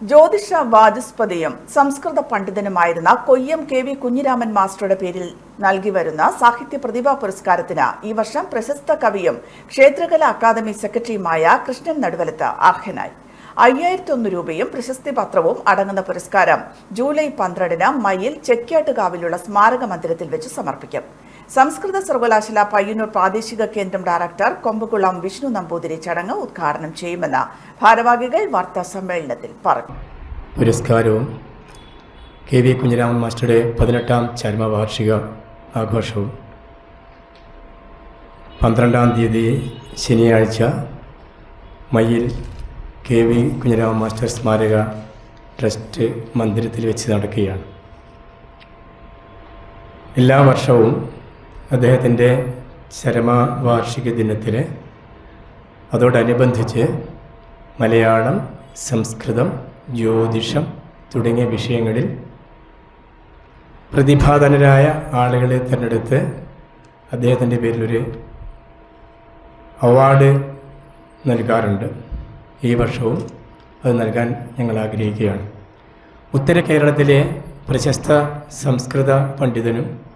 ജ്യോതിഷ വാചസ്പതിയും സംസ്കൃത പണ്ഡിതനുമായിരുന്ന കൊയ്യം കെ വി കുഞ്ഞിരാമൻ മാസ്റ്ററുടെ പേരിൽ നൽകി വരുന്ന സാഹിത്യ പ്രതിഭാ പുരസ്കാരത്തിന് ഈ വർഷം പ്രശസ്ത കവിയും ക്ഷേത്രകല അക്കാദമി സെക്രട്ടറിയുമായ കൃഷ്ണൻ നടുവലത്ത് അർഹനായി. അയ്യായിരത്തി ഒന്ന് രൂപയും പ്രശസ്തി പത്രവും അടങ്ങുന്ന പുരസ്കാരം ജൂലൈ പന്ത്രണ്ടിന് മയിൽ ചെക്യാട്ടുകാവിലുള്ള സ്മാരക മന്ദിരത്തിൽ വെച്ച് സമർപ്പിക്കും. സംസ്കൃത സർവകലാശാല പയ്യന്നൂർ പ്രാദേശിക കേന്ദ്രം ഡയറക്ടർ കൊമ്പകുളം വിഷ്ണു നമ്പൂതിരി ചടങ്ങ് ഉദ്ഘാടനം ചെയ്യുമെന്ന് ഭാരവാഹികൾ വാർത്താ സമ്മേളനത്തിൽ പറഞ്ഞു. പുരസ്കാരവും കെ വി കുഞ്ഞിരാമൻ മാസ്റ്ററുടെ പതിനെട്ടാം ചരമവാർഷിക ആഘോഷവും. പന്ത്രണ്ടാം തീയതി ശനിയാഴ്ച Mayyil K V Kunhiraman master സ്മാരക ട്രസ്റ്റ് മന്ദിരത്തിൽ വെച്ച് നടക്കുകയാണ്. എല്ലാ വർഷവും അദ്ദേഹത്തിന്റെ ചരമവാർഷിക ദിനത്തിൽ അതോടനുബന്ധിച്ച് മലയാളം സംസ്കൃതം ജ്യോതിഷം തുടങ്ങിയ വിഷയങ്ങളിൽ പ്രതിഭാധനരായ ആളുകളെ തിരഞ്ഞെടുത്ത് അദ്ദേഹത്തിന്റെ പേരിലൊരു അവാർഡ് നൽകാറുണ്ട്. ഈ വർഷവും അത് നൽകാൻ ഞങ്ങൾ ആഗ്രഹിക്കുകയാണ്. ഉത്തര കേരളത്തിലെ പ്രശസ്ത സംസ്കൃത പണ്ഡിതനും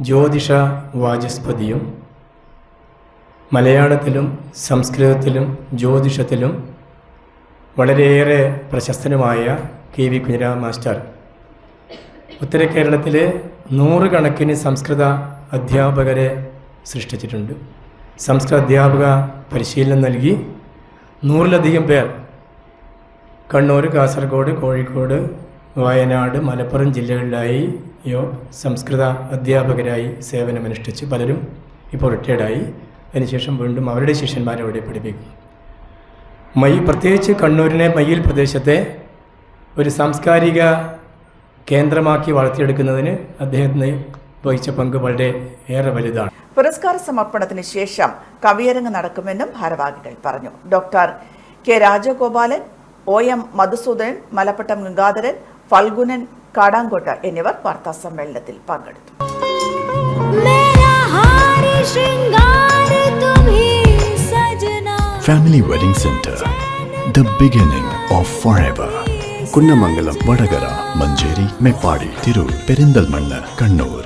ജ്യോതിഷ വാചസ്പതിയും മലയാളത്തിലും സംസ്കൃതത്തിലും ജ്യോതിഷത്തിലും വളരെയേറെ പ്രശസ്തനുമായ കെ വി കുഞ്ഞിരാമ മാസ്റ്റർ. ഉത്തര കേരളത്തിലെ നൂറുകണക്കിന് സംസ്കൃത അധ്യാപകരെ സൃഷ്ടിച്ചിട്ടുണ്ട്. സംസ്കൃത അധ്യാപക പരിശീലനം നൽകി നൂറിലധികം പേർ. കണ്ണൂർ കാസർഗോഡ് കോഴിക്കോട് വയനാട് മലപ്പുറം ജില്ലകളിലായി യോ സംസ്കൃത അധ്യാപകരായി സേവനമനുഷ്ഠിച്ച് പലരും ഇപ്പോൾ റിട്ടയർഡായി. അതിനുശേഷം വീണ്ടും അവരുടെ ശിഷ്യന്മാരെ അവിടെ പഠിപ്പിക്കും. മൈ പ്രത്യേകിച്ച് കണ്ണൂരിനെ മയ്യിൽ പ്രദേശത്തെ ഒരു സാംസ്കാരിക കേന്ദ്രമാക്കി വളർത്തിയെടുക്കുന്നതിന് അദ്ദേഹത്തിന് വഹിച്ച പങ്ക് വളരെ ഏറെ വലുതാണ്. പുരസ്കാര സമർപ്പണത്തിന് ശേഷം കവിയരങ്ങ് നടക്കുമെന്നും ഭാരവാഹികൾ പറഞ്ഞു. Doctor K Rajagopalan O M Madhusoodanan Malappattam Gangadharan Phalgunan Kadankotta എന്നിവർ വാർത്താ സമ്മേളനത്തിൽ പങ്കെടുത്തു family wedding centre the beginning of forever Kunnamangalam Vadakara Manjeri Meppadi Tirur Perinthalmanna Kannur.